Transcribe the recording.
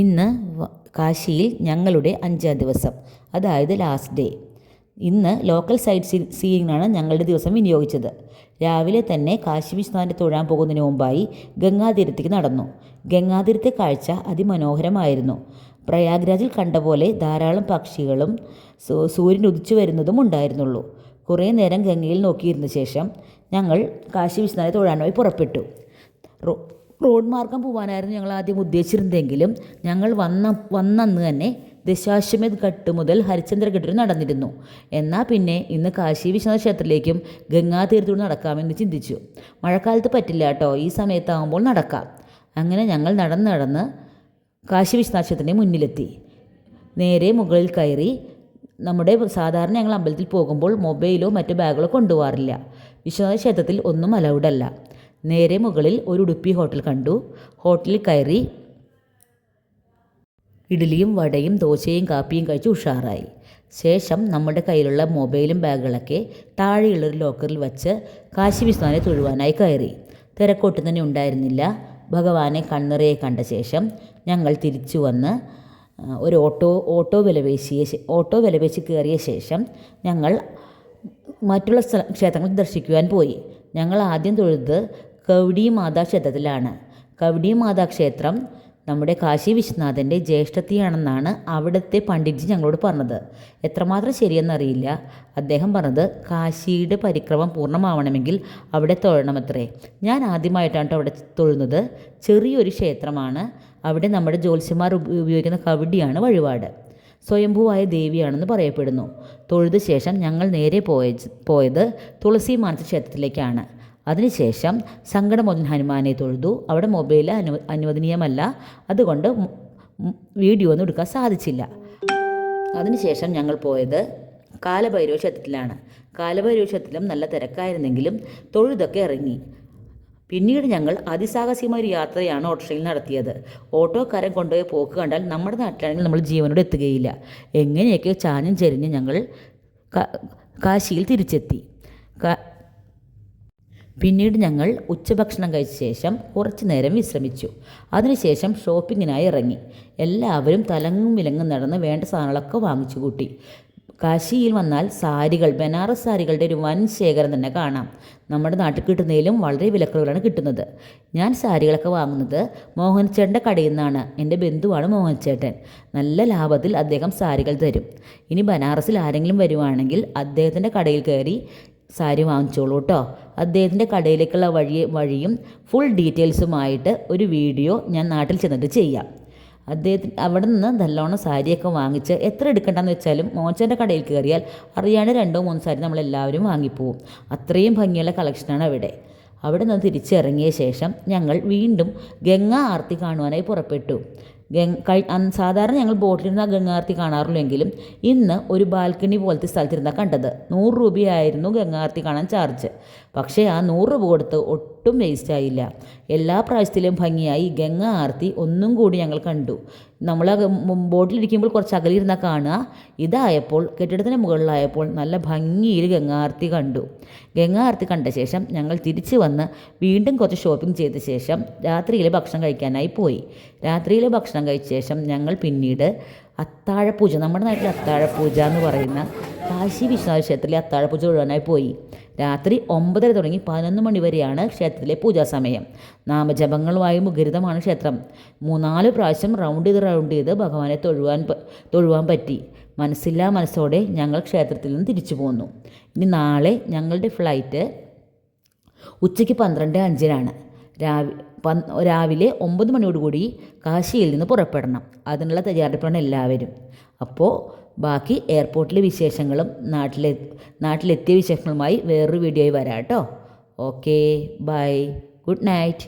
ഇന്ന് കാശിയിൽ ഞങ്ങളുടെ അഞ്ചാം ദിവസം. അതായത് ലാസ്റ്റ് ഡേ ഇന്ന് ലോക്കൽ സൈറ്റ് സീയിങ്ങിനാണ് ഞങ്ങളുടെ ദിവസം വിനിയോഗിച്ചത്. രാവിലെ തന്നെ കാശി വിശ്വനാഥിനെ തൊഴാൻ പോകുന്നതിന് മുമ്പായി ഗംഗാതീരത്തേക്ക് നടന്നു. ഗംഗാതീരത്തെ കാഴ്ച അതിമനോഹരമായിരുന്നു. പ്രയാഗ്രാജിൽ കണ്ട പോലെ ധാരാളം പക്ഷികളും സൂര്യൻ ഉദിച്ചു വരുന്നതും ഉണ്ടായിരുന്നുള്ളൂ. കുറേ നേരം ഗംഗയിൽ നോക്കിയിരുന്ന ശേഷം ഞങ്ങൾ കാശി വിശ്വനാഥെ തൊഴാനായി പുറപ്പെട്ടു. റോഡ് മാർഗം പോകാനായിരുന്നു ഞങ്ങൾ ആദ്യം ഉദ്ദേശിച്ചിരുന്നതെങ്കിലും ഞങ്ങൾ വന്ന വന്നന്ന് തന്നെ ദശാശ്വമേധ് ഘട്ട് മുതൽ ഹരിചന്ദ്ര വരെ നടന്നിരുന്നു. എന്നാൽ പിന്നെ ഇന്ന് കാശി വിശ്വനാഥ ക്ഷേത്രത്തിലേക്കും ഗംഗാതീരത്തോട് നടക്കാമെന്ന് ചിന്തിച്ചു. മഴക്കാലത്ത് പറ്റില്ല കേട്ടോ ഈ സമയത്താകുമ്പോൾ നടക്കാം. അങ്ങനെ ഞങ്ങൾ നടന്ന് നടന്ന് കാശി വിശ്വനാഥ ക്ഷേത്രത്തിന്റെ മുന്നിലെത്തി. നേരെ മുകളിൽ കയറി നമ്മുടെ സാധാരണ ഞങ്ങൾ അമ്പലത്തിൽ പോകുമ്പോൾ മൊബൈലോ മറ്റു ബാഗുകളോ കൊണ്ടുപോകാറില്ല. വിശ്വനാഥ ക്ഷേത്രത്തിൽ ഒന്നും അലൗഡ് അല്ല നേരെ മുകളിൽ ഒരു ഉടുപ്പി ഹോട്ടൽ കണ്ടു. ഹോട്ടലിൽ കയറി ഇഡ്ഡലിയും വടയും ദോശയും കാപ്പിയും കഴിച്ച് ഉഷാറായി. ശേഷം നമ്മുടെ കയ്യിലുള്ള മൊബൈലും ബാഗുകളൊക്കെ താഴെയുള്ളൊരു ലോക്കറിൽ വച്ച് കാശി വിശ്വനാഥനെ തൊഴുവാനായി കയറി. തിരക്കൊട്ടും തന്നെ ഉണ്ടായിരുന്നില്ല. ഭഗവാനെ കണ്ണിറയെ കണ്ട ശേഷം ഞങ്ങൾ തിരിച്ചു വന്ന് ഒരു ഓട്ടോ ഓട്ടോ വിലപേശിയ ഓട്ടോ വിലപേശി കയറിയ ശേഷം ഞങ്ങൾ മറ്റുള്ള സ്ഥല ക്ഷേത്രങ്ങൾ ദർശിക്കുവാൻ പോയി. ഞങ്ങൾ ആദ്യം തൊഴുത് കവടി മാതാ ക്ഷേത്രത്തിലാണ്. കവടി മാതാ ക്ഷേത്രം നമ്മുടെ കാശി വിശ്വനാഥന്റെ ജ്യേഷ്ഠത്തിയാണെന്നാണ് അവിടുത്തെ പണ്ഡിറ്റ്ജി ഞങ്ങളോട് പറഞ്ഞത്. എത്രമാത്രം ശരിയെന്നറിയില്ല. അദ്ദേഹം പറഞ്ഞത് കാശിയുടെ പരിക്രമം പൂർണമാവണമെങ്കിൽ അവിടെ തൊഴണമത്രേ. ഞാൻ ആദ്യമായിട്ടാണ് ട്ടോ അവിടെ തൊഴുന്നത്. ചെറിയൊരു ക്ഷേത്രമാണ്. അവിടെ നമ്മുടെ ജ്യോത്സ്യന്മാർ ഉപയോഗിക്കുന്ന കവടിയാണ് വഴിപാട്. സ്വയംഭൂവായ ദേവിയാണെന്ന് പറയപ്പെടുന്നു. തൊഴുത ശേഷം ഞങ്ങൾ നേരെ പോയ പോയത് തുളസി മാനസ ക്ഷേത്രത്തിലേക്കാണ്. അതിനുശേഷം സങ്കടമോചൻ ഹനുമാനെ തൊഴുതു. അവിടെ മൊബൈൽ അനു അനുവദനീയമല്ല. അതുകൊണ്ട് വീഡിയോ ഒന്നും എടുക്കാൻ സാധിച്ചില്ല. അതിനുശേഷം ഞങ്ങൾ പോയത് കാലഭൈരവ ക്ഷേത്രത്തിലാണ്. കാലഭൈരവ ക്ഷേത്രത്തിലും നല്ല തിരക്കായിരുന്നെങ്കിലും തൊഴുതൊക്കെ ഇറങ്ങി. പിന്നീട് ഞങ്ങൾ അതിസാഹസികമായ ഒരു യാത്രയാണ് ഓട്ടോറിക്ഷയിൽ നടത്തിയത്. ഓട്ടോക്കാരൻ കൊണ്ടുപോയ പോക്ക് കണ്ടാൽ നമ്മുടെ നാട്ടിലാണെങ്കിൽ നമ്മൾ ജീവനോട് എത്തുകയില്ല. എങ്ങനെയൊക്കെ ചാഞ്ഞും ചെരിഞ്ഞ് ഞങ്ങൾ കാശിയിൽ തിരിച്ചെത്തി. പിന്നീട് ഞങ്ങൾ ഉച്ചഭക്ഷണം കഴിച്ച ശേഷം കുറച്ച് നേരം വിശ്രമിച്ചു. അതിനുശേഷം ഷോപ്പിങ്ങിനായി ഇറങ്ങി. എല്ലാവരും തലങ്ങും വിലങ്ങും നടന്ന് വേണ്ട സാധനങ്ങളൊക്കെ വാങ്ങിച്ചു കൂട്ടി. കാശിയിൽ വന്നാൽ സാരികൾ ബനാറസ് സാരികളുടെ ഒരു വൻ ശേഖരം തന്നെ കാണാം. നമ്മുടെ നാട്ടിൽ കിട്ടുന്നതിലും വളരെ വിലക്കുറവിലാണ് കിട്ടുന്നത്. ഞാൻ സാരികളൊക്കെ വാങ്ങുന്നത് മോഹൻചേട്ടന്റെ കടയിൽ നിന്നാണ്. എന്റെ ബന്ധുവാണ് മോഹൻചേട്ടൻ. നല്ല ലാഭത്തിൽ അദ്ദേഹം സാരികൾ തരും. ഇനി ബനാറസിൽ ആരെങ്കിലും വരുവാണെങ്കിൽ അദ്ദേഹത്തിന്റെ കടയിൽ കയറി സാരി വാങ്ങിച്ചോളൂ കേട്ടോ അദ്ദേഹത്തിന്റെ കടയിലേക്കുള്ള വഴി വഴിയും ഫുൾ ഡീറ്റെയിൽസുമായിട്ട് ഒരു വീഡിയോ ഞാൻ നാട്ടിൽ ചെന്നിട്ട് ചെയ്യാം. അദ്ദേഹത്തിന് അവിടെ നിന്ന് നല്ലോണം സാരിയൊക്കെ വാങ്ങിച്ച് എത്ര എടുക്കണ്ടെന്ന് വെച്ചാലും മോച്ചന്റെ കടയിൽ കയറിയാൽ അറിയാണ്ട് രണ്ടോ മൂന്നോ സാരി നമ്മളെല്ലാവരും വാങ്ങിപ്പോവും. അത്രയും ഭംഗിയുള്ള കളക്ഷനാണ് അവിടെ അവിടെ. നിന്ന് തിരിച്ചിറങ്ങിയ ശേഷം ഞങ്ങൾ വീണ്ടും ഗംഗ ആർത്തി കാണുവാനായി പുറപ്പെട്ടു. ഗംഗ സാധാരണ ഞങ്ങൾ ബോട്ടിലിരുന്ന ഗംഗാർത്തി കാണാറുള്ളെങ്കിലും ഇന്ന് ഒരു ബാൽക്കണി പോലത്തെ സ്ഥലത്തിരുന്ന കണ്ടത്. നൂറ് രൂപയായിരുന്നു ഗംഗാർത്തി കാണാൻ ചാർജ്. പക്ഷേ ആ നൂറ് രൂപ കൊടുത്ത് ഒട്ടും വേസ്റ്റ് ആയില്ല. എല്ലാ പ്രാവശ്യത്തിലും ഭംഗിയായി ഗംഗ ആർത്തി ഒന്നും കൂടി ഞങ്ങൾ കണ്ടു. നമ്മൾ ബോട്ടിലിരിക്കുമ്പോൾ കുറച്ച് അകലിരുന്ന കാണുക. ഇതായപ്പോൾ കെട്ടിടത്തിന് മുകളിലായപ്പോൾ നല്ല ഭംഗിയിൽ ഗംഗാർത്തി കണ്ടു. ഗംഗാർത്തി കണ്ട ശേഷം ഞങ്ങൾ തിരിച്ചു വന്ന് വീണ്ടും കുറച്ച് ഷോപ്പിംഗ് ചെയ്ത ശേഷം രാത്രിയിലെ ഭക്ഷണം കഴിക്കാനായി പോയി. രാത്രിയിലെ ഭക്ഷണം കഴിച്ച ശേഷം ഞങ്ങൾ പിന്നീട് അത്താഴപൂജ നമ്മുടെ നാട്ടിൽ അത്താഴപൂജ എന്ന് പറയുന്ന കാശി വിശ്വനാഥ ക്ഷേത്രത്തിലെ അത്താഴപൂജ തൊഴുവാനായി പോയി. രാത്രി ഒമ്പതര തുടങ്ങി പതിനൊന്ന് മണി വരെയാണ് ക്ഷേത്രത്തിലെ പൂജാസമയം നാമജപങ്ങളുമായി മുഖരിതമാണ് ക്ഷേത്രം. മൂന്നാൽ പ്രാവശ്യം റൗണ്ട് ചെയ്ത് റൗണ്ട് ചെയ്ത് ഭഗവാനെ തൊഴുവാൻ തൊഴുവാൻ പറ്റി. മനസ്സില്ലാ മനസ്സോടെ ഞങ്ങൾ ക്ഷേത്രത്തിൽ നിന്ന് തിരിച്ചു പോന്നു. ഇനി നാളെ ഞങ്ങളുടെ ഫ്ലൈറ്റ് ഉച്ചയ്ക്ക് പന്ത്രണ്ട് അഞ്ചിനാണ്. രാവി രാവിലെ ഒമ്പത് മണിയോടുകൂടി കാശിയിൽ നിന്ന് പുറപ്പെടണം. അതിനുള്ള തയ്യാറെടുപ്പാണ് എല്ലാവരും. അപ്പോൾ ബാക്കി എയർപോർട്ടിലെ വിശേഷങ്ങളും നാട്ടിലെ നാട്ടിലെത്തിയ വിശേഷങ്ങളുമായി വേറൊരു വീഡിയോയിൽ വരാം കേട്ടോ. Okay bye good night